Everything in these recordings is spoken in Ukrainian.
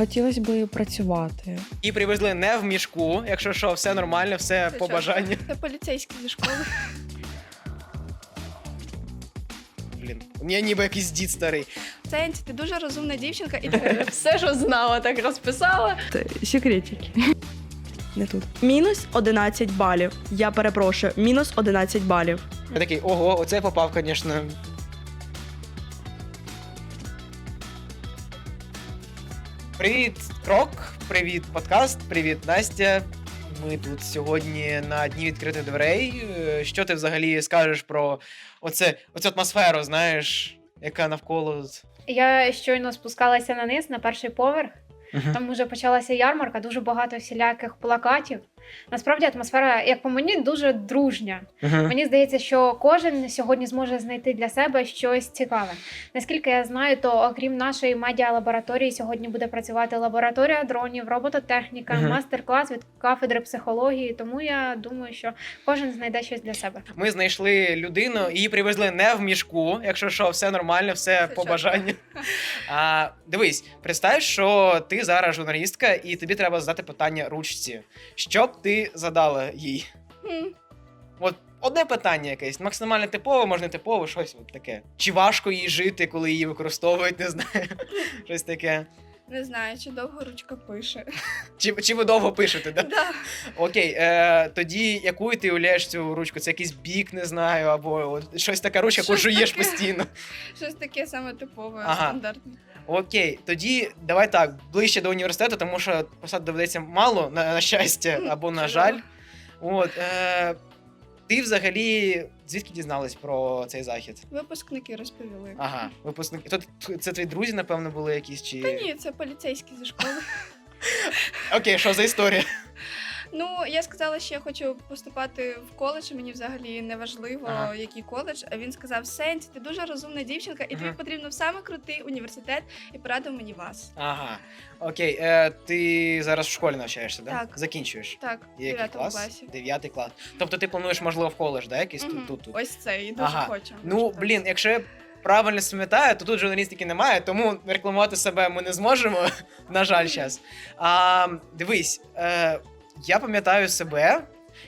Хотілося б працювати. І привезли не в мішку, якщо що, все нормально, все Це по бажанню. Це поліцейський зі школи. Блін, я ніби якийсь дід старий. Сенсі, ти дуже розумна дівчинка, і ти Все, що знала, так розписала. Секретики. Не тут. Мінус 11 балів. Я перепрошую, мінус 11 балів. Я такий, ого, оце я попав, звісно. Привіт, крок, привіт, подкаст, привіт, Настя. Ми тут сьогодні на дні відкритих дверей. Е, Що ти взагалі скажеш про оце, оцю атмосферу, знаєш, яка навколо. Я щойно спускалася на низ на перший поверх. Там вже почалася ярмарка, дуже багато всіляких плакатів. Насправді атмосфера, як по мені, дуже дружня. Мгм. Мені здається, що кожен сьогодні зможе знайти для себе щось цікаве. Наскільки я знаю, то окрім нашої медіалабораторії, сьогодні буде працювати лабораторія дронів, робототехніка, Мгм. мастер-клас від кафедри психології. Тому я думаю, що кожен знайде щось для себе. Ми знайшли людину, її привезли не в мішку, якщо що, все нормально, все Це по бажанню. А, дивись, представ, що ти зараз журналістка, і тобі треба задати питання ручці. Що б ти задала їй? Хм, От одне питання якесь, максимально типове, може не типове, щось от таке. Чи важко їй жити, коли її використовують, не знаю. Щось таке. Не знаю, чи довго ручка пише. Чи, чи ви довго пишете, да? Да. Окей, е, тоді яку ти уявляєш цю ручку? Це якийсь бік, не знаю, або от, щось така ручка, яку жуєш постійно. Щось таке саме типове, Ага. стандартне. Окей, тоді давай так, ближче до університету, тому що посад доведеться мало, на, на щастя, або на жаль. От, е, ти взагалі звідки дізналась про цей захід? Випускники розповіли. Ага, випускники. Тут це твої друзі, напевно, були якісь чи. Та ні, це поліцейські зі школи. Окей, що за історія? Ну, я сказала, що я хочу поступати в коледж, і мені взагалі не важливо, Ага. який коледж. А він сказав: Сенсі, ти дуже розумна дівчинка, і тобі Мгм. потрібно в саме крутий університет, і порадив мені вас. Ага. Окей, е, ти зараз в школі навчаєшся, да? Так. Закінчуєш. Так, в Який 9 клас? класі. Дев'ятий клас. Тобто ти плануєш, можливо, в коледж, да? Якийсь Мгм. тут, тут, тут. Ось це, і дуже Ага. хочу. Ну, Так. блін, якщо я правильно пам'ятаю, то тут журналістики немає, тому рекламувати себе ми не зможемо. На жаль, зараз. А, дивись, е, я пам'ятаю себе,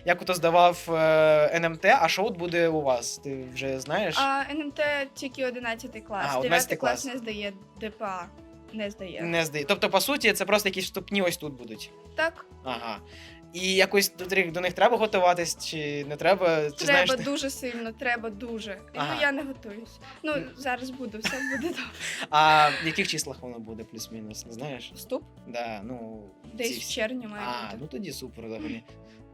як ото здавав е, НМТ, а що от буде у вас? Ти вже знаєш? А НМТ тільки 11 клас. 9 11 клас клас. не здає ДПА. Не здає. Не здає. Тобто, по суті, це просто якісь вступні ось тут будуть. Так, Ага. І якось до, них- до них треба готуватись, чи не треба? Чи треба знаєш ти? дуже сильно, треба дуже. Ага. Ну я не готуюсь. Ну, зараз буду, все буде добре. А в яких числах воно буде, плюс-мінус, не знаєш? Вступ Да, ну, десь ці в червні має А, бути. ну тоді супер взагалі.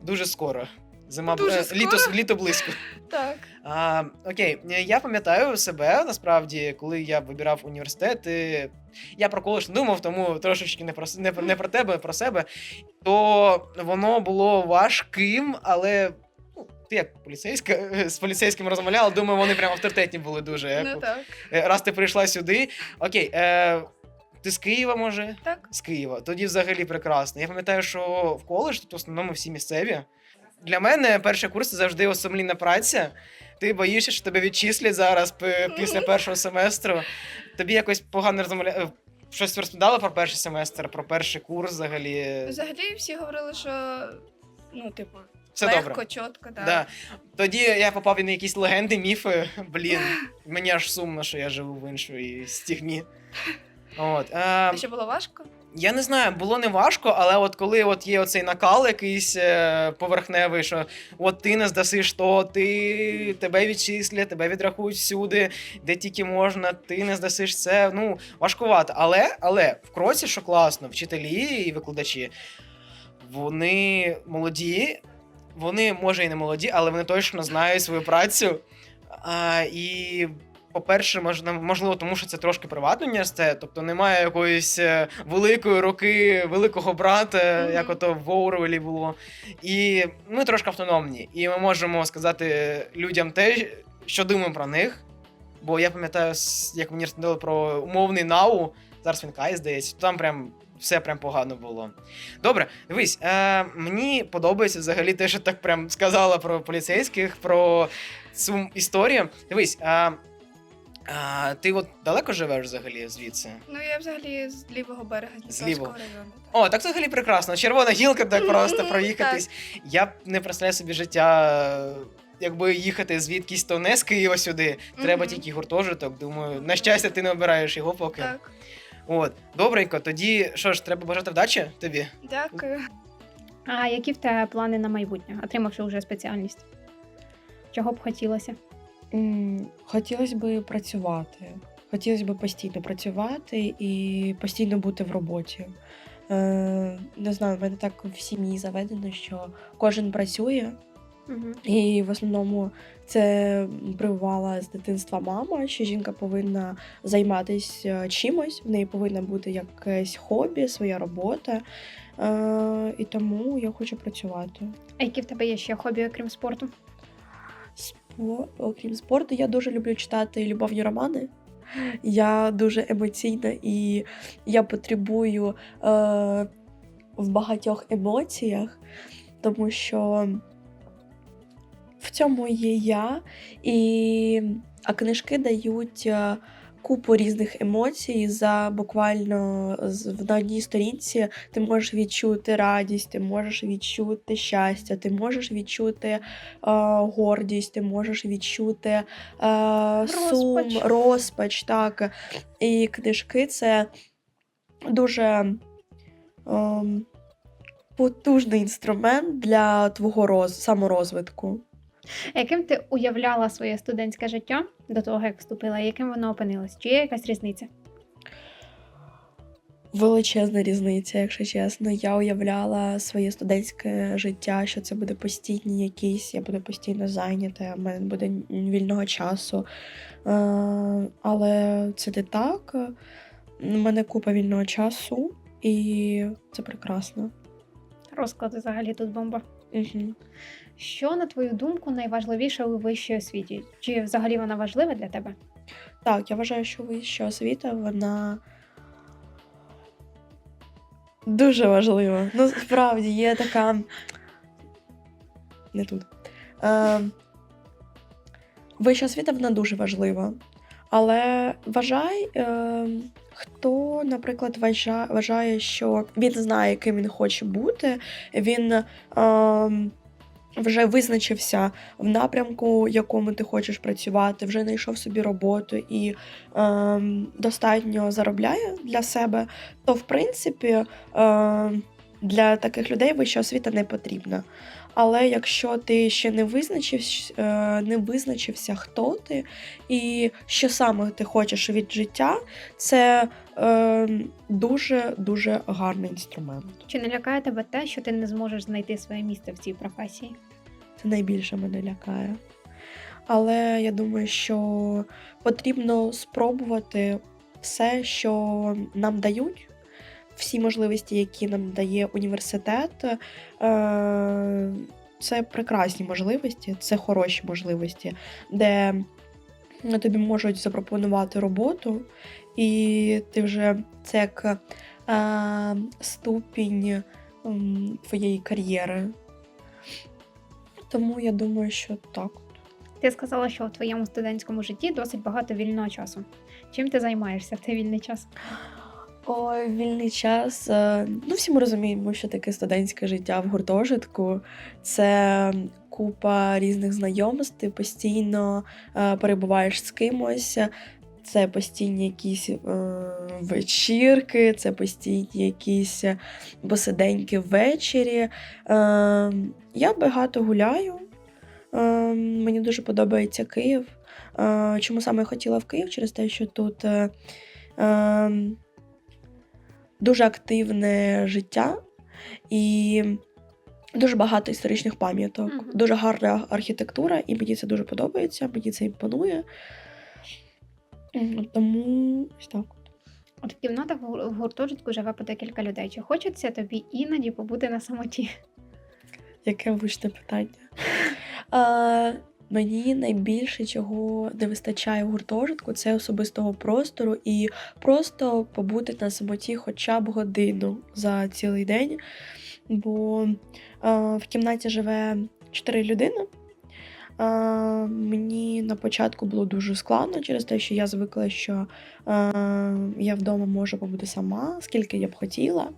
Дуже скоро. Зима Дуже скоро? літо, літо близько. Так. А, окей, я пам'ятаю себе насправді, коли я вибирав університет. е, Я про коледж не думав, тому трошечки не про, не, про- не про тебе, а про себе. То воно було важким, але. ну, Ти як поліцейська з поліцейським розмовляла, думаю, вони прям авторитетні були дуже. Ну так. е, раз ти прийшла сюди. Окей, е, ти з Києва, може? Так. з Києва. Тоді взагалі прекрасно. Я пам'ятаю, що в коледж тут в основному всі місцеві. Для мене перший курс це завжди осомлінна праця. Ти боїшся, що тебе відчислять зараз після першого семестру. Тобі якось погано розмовляє. Щось розповідали про перший семестр, про перший курс взагалі. Взагалі всі говорили, що ну, типу, Все легко, добре. чітко, так. Да. Тоді я попав на якісь легенди, міфи. Блін, мені аж сумно, що я живу в іншій стігмі. От. Е, А що було важко? Я не знаю, було не важко, але от коли от є оцей накал якийсь е, поверхневий, що от ти не здасиш то, ти тебе відчислять, тебе відрахують всюди, де тільки можна, ти не здасиш це. Ну, важкувато. Але, але в кроці, що класно, вчителі і викладачі, вони молоді, вони, може, і не молоді, але вони точно знають свою працю. А, і по-перше, можливо, тому що це трошки приватний університет, тобто немає якоїсь е, великої руки, великого брата, Мгм. як ото в Оуруелі було. І ми трошки автономні. І ми можемо сказати людям те, що думаємо про них. Бо я пам'ятаю, як мені розповідали про умовний нау, зараз він Кай, здається, там прям. Все прям погано було. Добре, дивись, е, мені подобається взагалі те, що так прям сказала про поліцейських, про цю історію. Дивись, е, А, ти от далеко живеш взагалі звідси? Ну я взагалі з лівого берега Дніпровського лівого. району. так. О, так взагалі прекрасно. Червона гілка, так просто Мгм, проїхатись. Я б не представляю собі життя, е, якби їхати звідкись то не з Києва сюди. Треба Мгм. тільки гуртожиток. Думаю, на щастя, ти не обираєш його поки. Так, От, добренько. Тоді що ж, треба бажати вдачі тобі? дякую. А які в тебе плани на майбутнє, отримавши вже спеціальність? Чого б хотілося? Хотілося б працювати. Хотілося б постійно працювати і постійно бути в роботі. Е, не знаю, в мене так в сім'ї заведено, що кожен працює, Угу. і в основному це прививала з дитинства мама, що жінка повинна займатися чимось, в неї повинна бути якесь хобі, своя робота. Е, і тому я хочу працювати. А які в тебе є ще хобі, окрім спорту? Спо... Окрім спорту, я дуже люблю читати любовні романи. Я дуже емоційна і я потребую е, в багатьох емоціях, тому що в цьому є я, і... а книжки дають е, купу різних емоцій за буквально на одній сторінці. Ти можеш відчути радість, ти можеш відчути щастя, ти можеш відчути е, гордість, ти можеш відчути е, сум, Розпач. розпач. Так. І книжки це дуже ем, потужний інструмент для твого роз, саморозвитку. Яким ти уявляла своє студентське життя до того, як вступила, і яким воно опинилось? Чи є якась різниця? Величезна різниця, якщо чесно. Я уявляла своє студентське життя, що це буде постійні якісь, я буду постійно зайнята, в мене буде вільного часу. Е, але це не так. У мене купа вільного часу, і це прекрасно. Розклад взагалі тут бомба. Угу. Що, на твою думку, найважливіше у вищій освіті? Чи взагалі вона важлива для тебе? Так, я вважаю, що вища освіта, вона дуже важлива. Ну, справді, є така. Не тут. Е, вища освіта вона дуже важлива. Але вважай, е, хто, наприклад, вважає, що він знає, ким він хоче бути, він е, вже визначився в напрямку, якому ти хочеш працювати, вже знайшов собі роботу і е, достатньо заробляє для себе, то в принципі е, для таких людей вища освіта не потрібна. Але якщо ти ще не визначився, е, не визначився, хто ти і що саме ти хочеш від життя, це е, дуже дуже гарний інструмент. Чи не лякає тебе те, що ти не зможеш знайти своє місце в цій професії? Це найбільше мене лякає. Але я думаю, що потрібно спробувати все, що нам дають, всі можливості, які нам дає університет. Е, Це прекрасні можливості, це хороші можливості, де тобі можуть запропонувати роботу, і ти вже це як е, ступінь твоєї кар'єри. Тому я думаю, що так. Ти сказала, що у твоєму студентському житті досить багато вільного часу. Чим ти займаєшся в цей вільний час? Ой, вільний час. е, Ну, всі ми розуміємо, що таке студентське життя в гуртожитку. Це купа різних знайомств, ти постійно е, перебуваєш з кимось. Це постійні якісь е, вечірки, це постійні якісь посиденьки ввечері. Е, я багато гуляю. Е, мені дуже подобається Київ. Е, чому саме я хотіла в Київ? Через те, що тут. Е, е, дуже активне життя і дуже багато історичних пам'яток, Мгм. дуже гарна архітектура, і мені це дуже подобається, мені це імпонує. Тому ось так. От в кімнатах в гуртожитку живе по декілька людей. Чи хочеться тобі іноді побути на самоті? Яке вишне питання. А, мені найбільше чого не вистачає в гуртожитку, це особистого простору і просто побути на самоті хоча б годину за цілий день. Бо а, в кімнаті живе чотири людини. Мені на початку було дуже складно через те, що я звикла, що я вдома можу побути сама, скільки я б хотіла,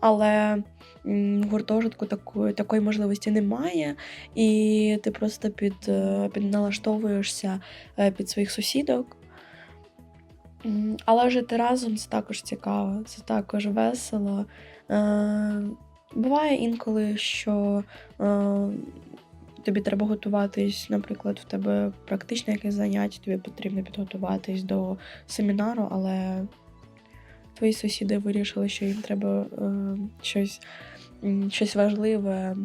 але в гуртожитку такої, такої можливості немає, і ти просто під, е, підналаштовуєшся е, під своїх сусідок. Але жити разом це також цікаво, це також весело. Е, буває інколи, що тобі треба готуватись, наприклад, в тебе практичне якесь заняття, тобі потрібно підготуватись до семінару, але твої сусіди вирішили, що їм треба е, щось, щось важливе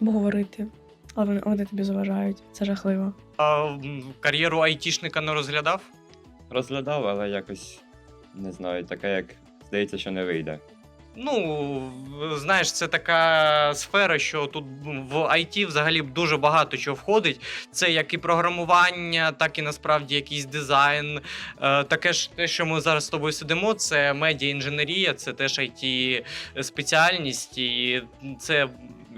обговорити. Але вони, вони тобі заважають. Це жахливо. А, кар'єру айтішника не розглядав? Розглядав, але якось не знаю, таке, як здається, що не вийде. Ну, знаєш, це така сфера, що тут в IT взагалі дуже багато чого входить. Це як і програмування, так і насправді якийсь дизайн. Е, таке ж те, що ми зараз з тобою сидимо, це медіа-інженерія, це теж it спеціальність, і це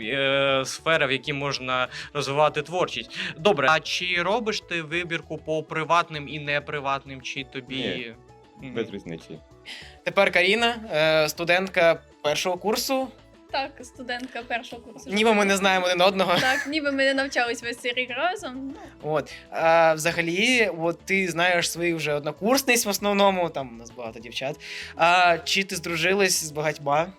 е, сфера, в якій можна розвивати творчість. Добре, а чи робиш ти вибірку по приватним і неприватним, чи тобі. Ні. Без різниці. Тепер Каріна, е, студентка першого курсу. Так, студентка першого курсу. Ніби ми не знаємо один одного. Так, ніби ми не навчались весь цей рік разом. От. А, взагалі, от ти знаєш своїх вже однокурсниць в основному, там у нас багато дівчат. А, чи ти здружилась з багатьма?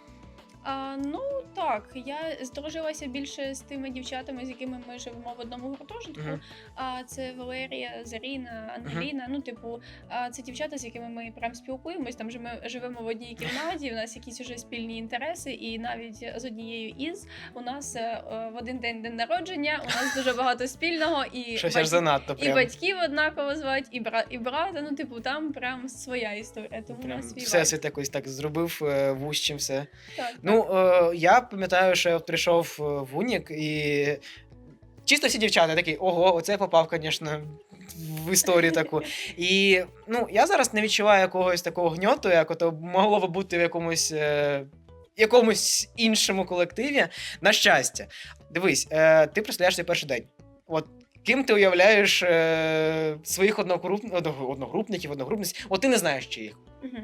А, ну так, я здружилася більше з тими дівчатами, з якими ми живемо в одному гуртожитку. Мгм. А це Валерія, Заріна, Ангеліна. Ну, типу, а, це дівчата, з якими ми прям спілкуємось. Там же ми живемо в одній кімнаті. У нас якісь уже спільні інтереси, і навіть з однією із у нас е, е, в один день день народження. У нас дуже багато спільного і Щось батьки- аж занадто І прям. батьків однаково звати, і бра і брата. Ну, типу, там прям своя історія. Тому у Прям нас свій все вайб. світ якось так зробив е, вущим все. Так, Ну, е, я пам'ятаю, що я от прийшов е, в Унік і чисто всі дівчата такі, ого, оце я попав, звісно, в історію таку. І ну, я зараз не відчуваю якогось такого гньоту, як ото могло би бути в якомусь. Е, якомусь іншому колективі. На щастя, дивись, е, ти представляєш перший день. От ким ти уявляєш е, своїх одногруп... одногрупників, одногрупниць, от ти не знаєш чиїх. Угу.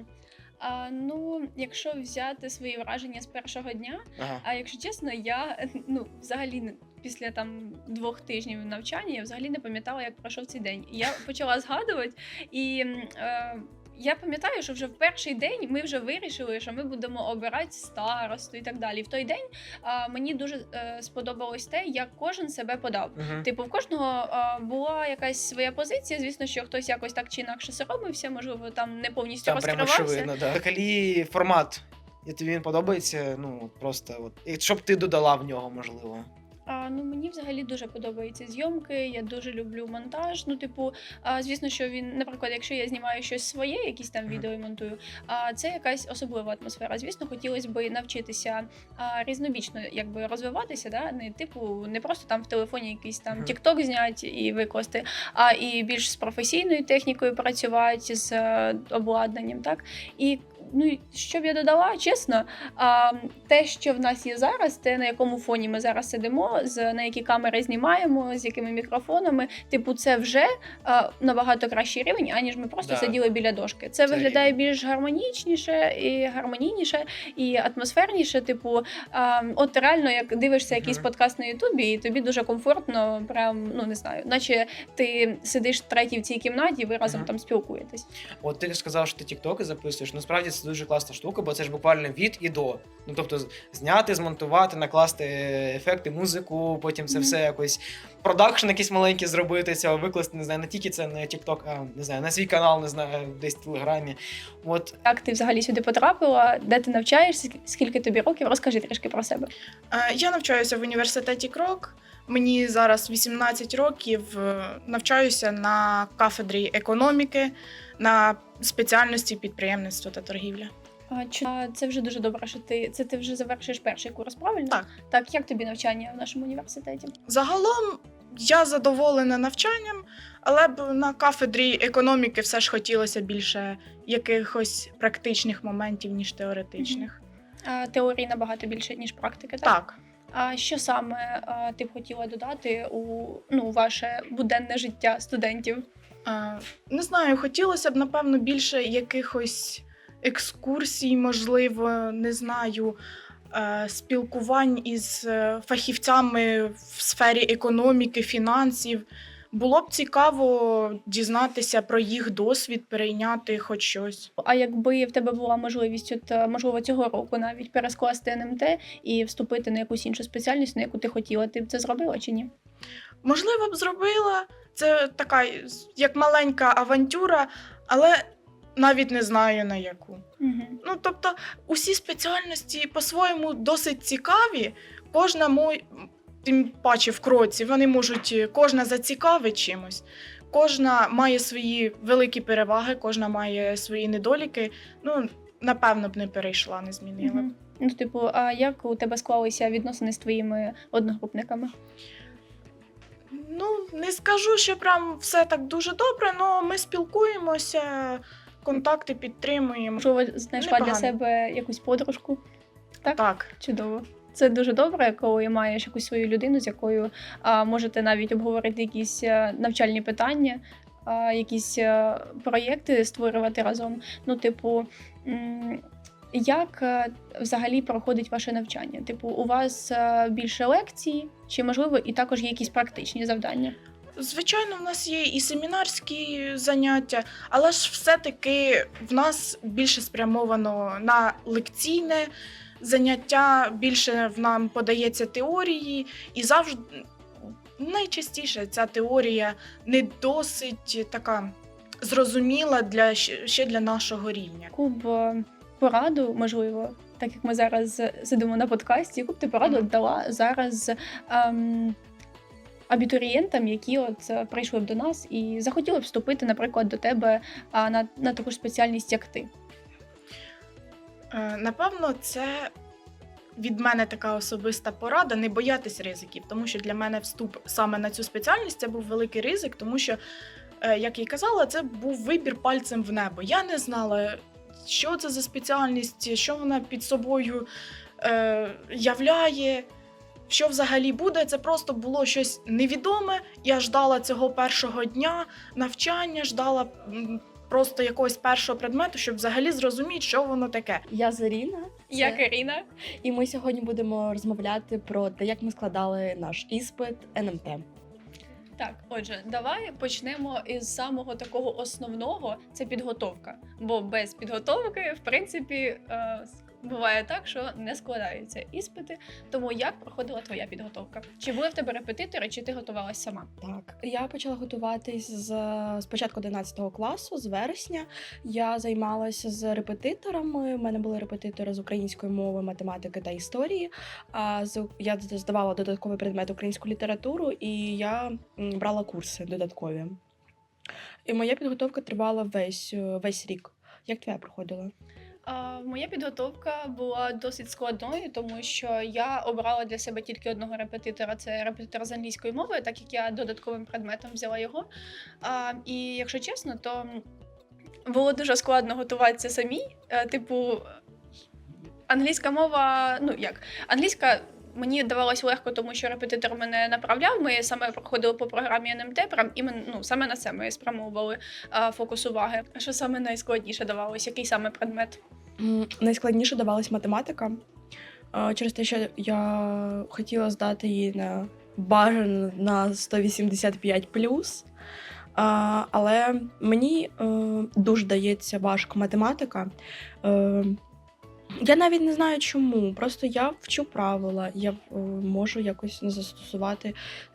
А, ну, якщо взяти свої враження з першого дня, Ага. а якщо чесно, я ну взагалі не- після там двох тижнів навчання я взагалі не пам'ятала, як пройшов цей день. Я почала згадувати, і е, я пам'ятаю, що вже в перший день ми вже вирішили, що ми будемо обирати старосту і так далі. В той день а, мені дуже е, сподобалось те, як кожен себе подав. Угу. Типу, в кожного а, була якась своя позиція. Звісно, що хтось якось так чи інакше соромився, можливо, там не повністю Там прямо розкривався. очевидно, да. Взагалі формат. І тобі він подобається, ну просто от. І щоб ти додала в нього, можливо. А, ну мені взагалі дуже подобаються зйомки. Я дуже люблю монтаж. Ну, типу, а, звісно, що він, наприклад, якщо я знімаю щось своє, якісь там відео і монтую, а це якась особлива атмосфера. Звісно, хотілося б навчитися а, різнобічно якби розвиватися, да? не типу, не просто там в телефоні якийсь там. TikTok зняти і викласти, а і більш з професійною технікою працювати, з е, обладнанням, так і. Ну, що б я додала, чесно, а, те, що в нас є зараз, те, на якому фоні ми зараз сидимо, з на які камери знімаємо, з якими мікрофонами, типу, це вже а, набагато кращий рівень, аніж ми просто Да. сиділи біля дошки. Це, Це виглядає рівень. більш гармонічніше і гармонійніше, і атмосферніше. Типу, а, от реально, як дивишся якийсь Мгм. подкаст на Ютубі, і тобі дуже комфортно, прям ну не знаю, наче ти сидиш третій в цій кімнаті, і ви разом Мгм. там спілкуєтесь. От ти сказав, що ти тіктоки записуєш. Насправді це дуже класна штука, бо це ж буквально від і до. Ну тобто, зняти, змонтувати, накласти ефекти, музику, потім це Мгм. все якось продакшн якийсь маленький зробити, цього викласти, не знаю, не тільки це на TikTok, а не знаю, на свій канал, не знаю, десь в Телеграмі. От Як ти взагалі сюди потрапила? Де ти навчаєшся? Скільки тобі років? Розкажи трішки про себе. Я навчаюся в університеті Крок. Мені зараз 18 років. е, Навчаюся на кафедрі економіки на спеціальності підприємництво та торгівля. А, чи це вже дуже добре, що ти це ти вже завершиш перший курс, правильно? Так. Так, як тобі навчання в нашому університеті? Загалом я задоволена навчанням, але б на кафедрі економіки все ж хотілося більше якихось практичних моментів, ніж теоретичних. А, теорії набагато більше, ніж практики, так? Так, А що саме а, ти б хотіла додати у ну, ваше буденне життя студентів? А, Не знаю, хотілося б, напевно, більше якихось екскурсій, можливо, не знаю, а, спілкувань із е, фахівцями в сфері економіки, фінансів. Було б цікаво дізнатися про їх досвід, перейняти хоч щось. А якби в тебе була можливість, от е, можливо, цього року навіть перескласти НМТ і вступити на якусь іншу спеціальність, на яку ти хотіла, ти б це зробила чи ні? Можливо, б зробила. Це така як маленька авантюра, але навіть не знаю на яку. Угу. Ну, тобто, усі спеціальності по-своєму досить цікаві. Кожна мой, тим паче в кроці, вони можуть, е, кожна зацікавить чимось. Кожна має свої великі переваги, кожна має свої недоліки. Ну, напевно б не перейшла, не змінила. б. Угу. Ну, типу, а як у тебе склалися відносини з твоїми одногрупниками? Ну, не скажу, що прям все так дуже добре, але ми спілкуємося, контакти підтримуємо. Можливо, знайшла для Непогано. себе якусь подружку? Так? Так. Чудово. Це дуже добре, коли маєш якусь свою людину, з якою можете навіть обговорити якісь е, навчальні питання, якісь е, проєкти створювати разом. Ну, типу, як е, взагалі проходить ваше навчання? Типу, у вас більше лекцій, чи можливо і також є якісь практичні завдання? Звичайно, в нас є і семінарські заняття, але ж все-таки в нас більше спрямовано на лекційне заняття, більше в нам подається теорії, і завжди найчастіше ця теорія не досить така зрозуміла для ще для нашого рівня. Яку б е, пораду, можливо, так як ми зараз сидимо на подкасті, яку б ти пораду Мгм. дала зараз ем, абітурієнтам, які от е, прийшли б до нас і захотіли б вступити, наприклад, до тебе на, на таку ж спеціальність, як ти? Е, Напевно, це від мене така особиста порада не боятись ризиків, тому що для мене вступ саме на цю спеціальність це був великий ризик, тому що, е, як я казала, це був вибір пальцем в небо. Я не знала, що це за спеціальність, що вона під собою е, являє. Що взагалі буде, це просто було щось невідоме. Я ждала цього першого дня навчання, ждала просто якогось першого предмету, щоб взагалі зрозуміти, що воно таке. Я Заріна. Я Каріна. І ми сьогодні будемо розмовляти про те, як ми складали наш іспит НМТ. Так, отже, давай почнемо із самого такого основного це підготовка. Бо без підготовки, в принципі, е, буває так, що не складаються іспити. Тому як проходила твоя підготовка? Чи були в тебе репетитори, чи ти готувалась сама? Так, я почала готуватись з спочатку 11 класу, з вересня. Я займалася з репетиторами. У мене були репетитори з української мови, математики та історії. А з я здавала додатковий предмет українську літературу, і я брала курси додаткові. І моя підготовка тривала весь, е, весь рік. Як твоя проходила? Моя підготовка була досить складною, тому що я обрала для себе тільки одного репетитора. Це репетитор з англійської мови, так як я додатковим предметом взяла його. І якщо чесно, то було дуже складно готуватися самій. Е, Типу, англійська мова, ну як, англійська. Мені давалось легко, тому що репетитор мене направляв. Ми саме проходили по програмі НМТ, прям іменно ну, саме на це ми спрямовували а, фокус уваги. А що саме найскладніше давалось? Який саме предмет? Найскладніше давалась математика. Через те, що я хотіла здати її на бажано на 185 А, але мені е, дуже дається важко математика. Я навіть не знаю чому. Просто я вчу правила, я е, можу якось застосувати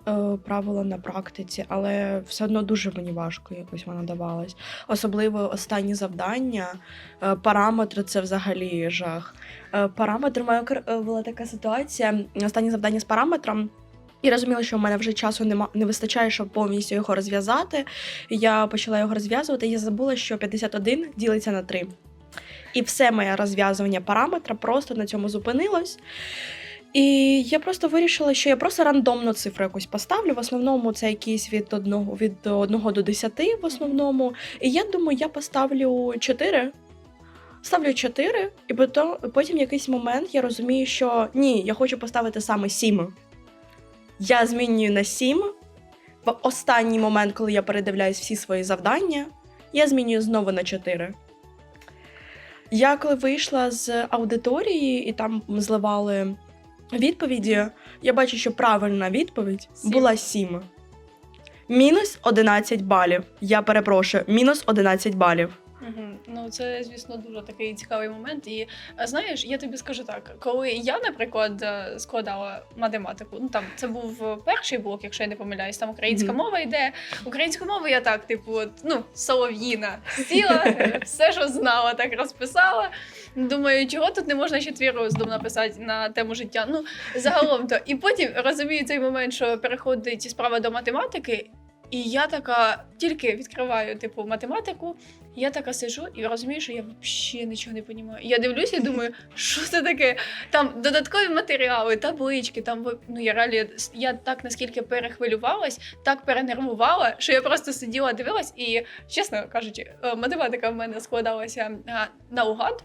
е, правила на практиці, але все одно дуже мені важко якось вона давалась. Особливо останні завдання. Е, Параметри це взагалі жах. Параметр у мене була така ситуація. Останнє завдання з параметром. І розуміла, що в мене вже часу нема, не вистачає, щоб повністю його розв'язати. Я почала його розв'язувати, і я забула, що 51 ділиться на 3. І все моє розв'язування параметра просто на цьому зупинилось. І я просто вирішила, що я просто рандомну цифру якусь поставлю. В основному це якісь від 1, від 1 до 10 в основному. І я думаю, я поставлю 4. ставлю 4, і потім, потім якийсь момент я розумію, що ні, я хочу поставити саме 7. Я змінюю на 7. В останній момент, коли я передивляюсь всі свої завдання, я змінюю знову на 4. Я коли вийшла з аудиторії і там зливали відповіді, я бачу, що правильна відповідь Сім. була 7. Мінус 11 балів. Я перепрошую, мінус 11 балів. Ну, це, звісно, дуже такий цікавий момент. І е, знаєш, я тобі скажу так: коли я, наприклад, е, складала математику, ну там це був перший блок, якщо я не помиляюсь, там українська Мгм. мова йде. Українську мову я так, типу, от, ну, солов'їна. Сіла, все, що знала, так розписала. Думаю, чого тут не можна ще твій роздум написати на тему життя. Ну, загалом то. І потім розумію цей момент, що переходить справа до математики. І я така тільки відкриваю типу математику, я така сижу і розумію, що я взагалі нічого не розумію. Я дивлюся і думаю, що це таке? Там додаткові матеріали, таблички. Там ну я реально я так наскільки перехвилювалась, так перенервувала, що я просто сиділа, дивилась, і чесно кажучи, е, математика в мене складалася а, наугад.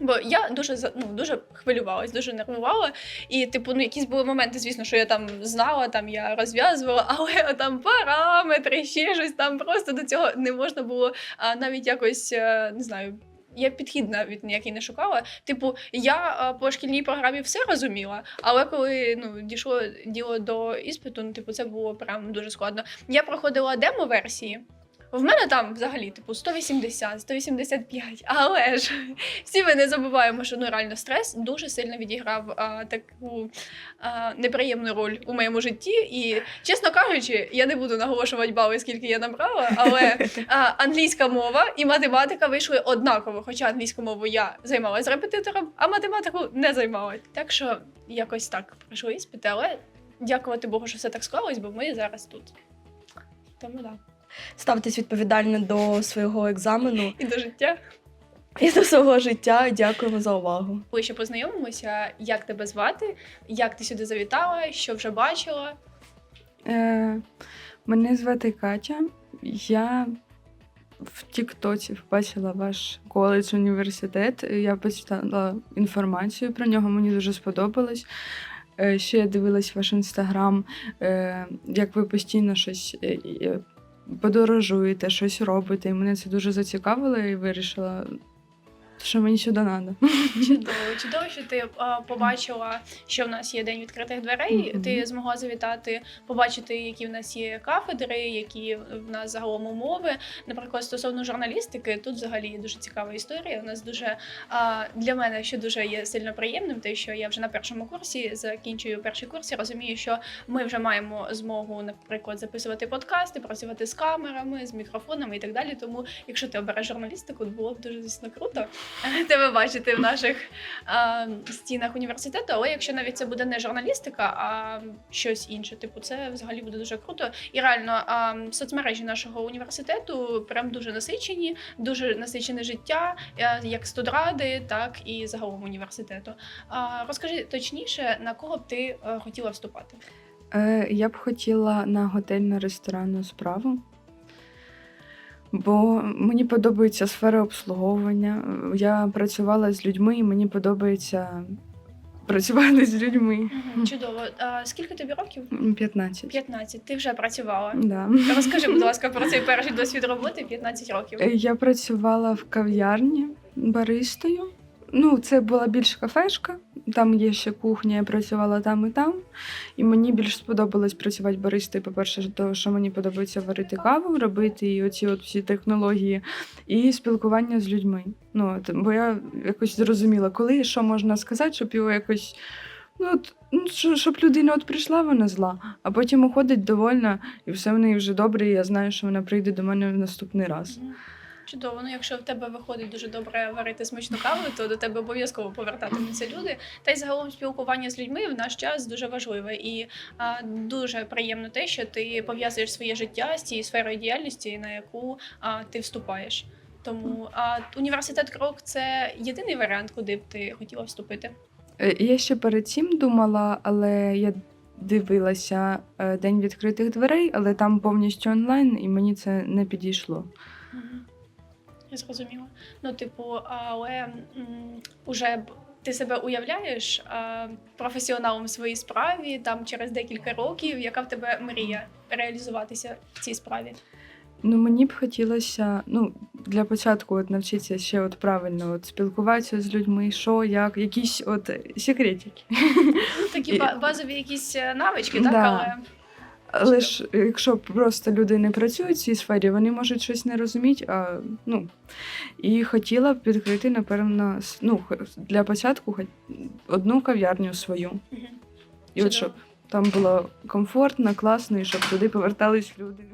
Бо я дуже ну, дуже хвилювалась, дуже нервувала. І, типу, ну, якісь були моменти, звісно, що я там знала, там я розв'язувала, але там параметри, ще щось там просто до цього не можна було а, навіть якось е, не знаю. Я підхід навіть ніякий не шукала. Типу, я а, по шкільній програмі все розуміла, але коли ну дійшло діло до іспиту, ну типу, це було прям дуже складно. Я проходила демо-версії. В мене там взагалі типу 180, 185, але ж всі ми не забуваємо, що ну реально стрес дуже сильно відіграв а, таку а, неприємну роль у моєму житті. І чесно кажучи, я не буду наголошувати бали, скільки я набрала, але а, англійська мова і математика вийшли однаково. Хоча англійську мову я займалася репетитором, а математику не займалась. Так що якось так пройшли іспити, але дякувати Богу, що все так склалось, бо ми зараз тут. Тому да. Ставтесь відповідально до свого екзамену І до життя. і до свого життя. Дякуємо за увагу. Ближче познайомимося, як тебе звати, як ти сюди завітала, що вже бачила. Е, мене звати Катя. Я в Тіктоці побачила ваш коледж університет. Я почитала інформацію про нього, мені дуже сподобалось. Е, ще я дивилась ваш інстаграм, е, як ви постійно щось е, подорожуєте, щось робите. І мене це дуже зацікавило і вирішила, що мені сюди треба. Чудово, чудово, що ти а, побачила, що в нас є день відкритих дверей. Мгм. Ти змогла завітати, побачити, які в нас є кафедри, які в нас загалом умови. Наприклад, стосовно журналістики, тут взагалі є дуже цікава історія. У нас дуже а, для мене, що дуже є сильно приємним, те, що я вже на першому курсі закінчую перший курс і розумію, що ми вже маємо змогу, наприклад, записувати подкасти, працювати з камерами, з мікрофонами і так далі. Тому, якщо ти обереш журналістику, було б дуже звісно круто тебе бачити в наших а, стінах університету. Але якщо навіть це буде не журналістика, а щось інше, типу, це взагалі буде дуже круто. І реально а, соцмережі нашого університету прям дуже насичені, дуже насичене життя, е, як студради, так і загалом університету. А, розкажи точніше, на кого б ти е, хотіла вступати? Е, я б хотіла на готельно-ресторанну справу. Бо мені подобається сфера обслуговування. Я працювала з людьми, і мені подобається працювати з людьми. Чудово. А, скільки тобі років? М, 15. 15. Ти вже працювала. Да. Розкажи, будь ласка, про цей перший досвід роботи 15 років. Я працювала в кав'ярні баристою. Ну, це була більш кафешка, там є ще кухня, я працювала там і там. І мені більш сподобалось працювати баристою, по-перше, того, що мені подобається варити каву, робити і оці от всі технології, і спілкування з людьми. Ну, бо я якось зрозуміла, коли що можна сказати, щоб його якось. Ну, от, ну, щоб людина от прийшла, вона зла, а потім уходить довольна, і все в неї вже добре, і я знаю, що вона прийде до мене в наступний раз. Чудово, ну якщо в тебе виходить дуже добре варити смачну каву, то до тебе обов'язково повертатимуться люди. Та й загалом спілкування з людьми в наш час дуже важливе і а, дуже приємно те, що ти пов'язуєш своє життя з цією сферою діяльності, на яку а, ти вступаєш. Тому а, університет Крок це єдиний варіант, куди б ти хотіла вступити. Е, Я ще перед цим думала, але я дивилася е, День відкритих дверей, але там повністю онлайн, і мені це не підійшло. Я зрозуміла. Ну, типу, але м, уже б ти себе уявляєш а, професіоналом в своїй справі там через декілька років, яка в тебе мрія реалізуватися в цій справі? Ну, мені б хотілося, ну, для початку от навчитися ще от правильно от спілкуватися з людьми, що, як, якісь от секретики. Ну, такі ба- базові якісь е, навички, так, Да. але Але ж якщо просто люди не працюють в цій сфері, вони можуть щось не розуміти. А, ну, і хотіла б відкрити, напевно, ну, для початку одну кав'ярню свою. Угу. І от щоб там було комфортно, класно, і щоб туди повертались люди.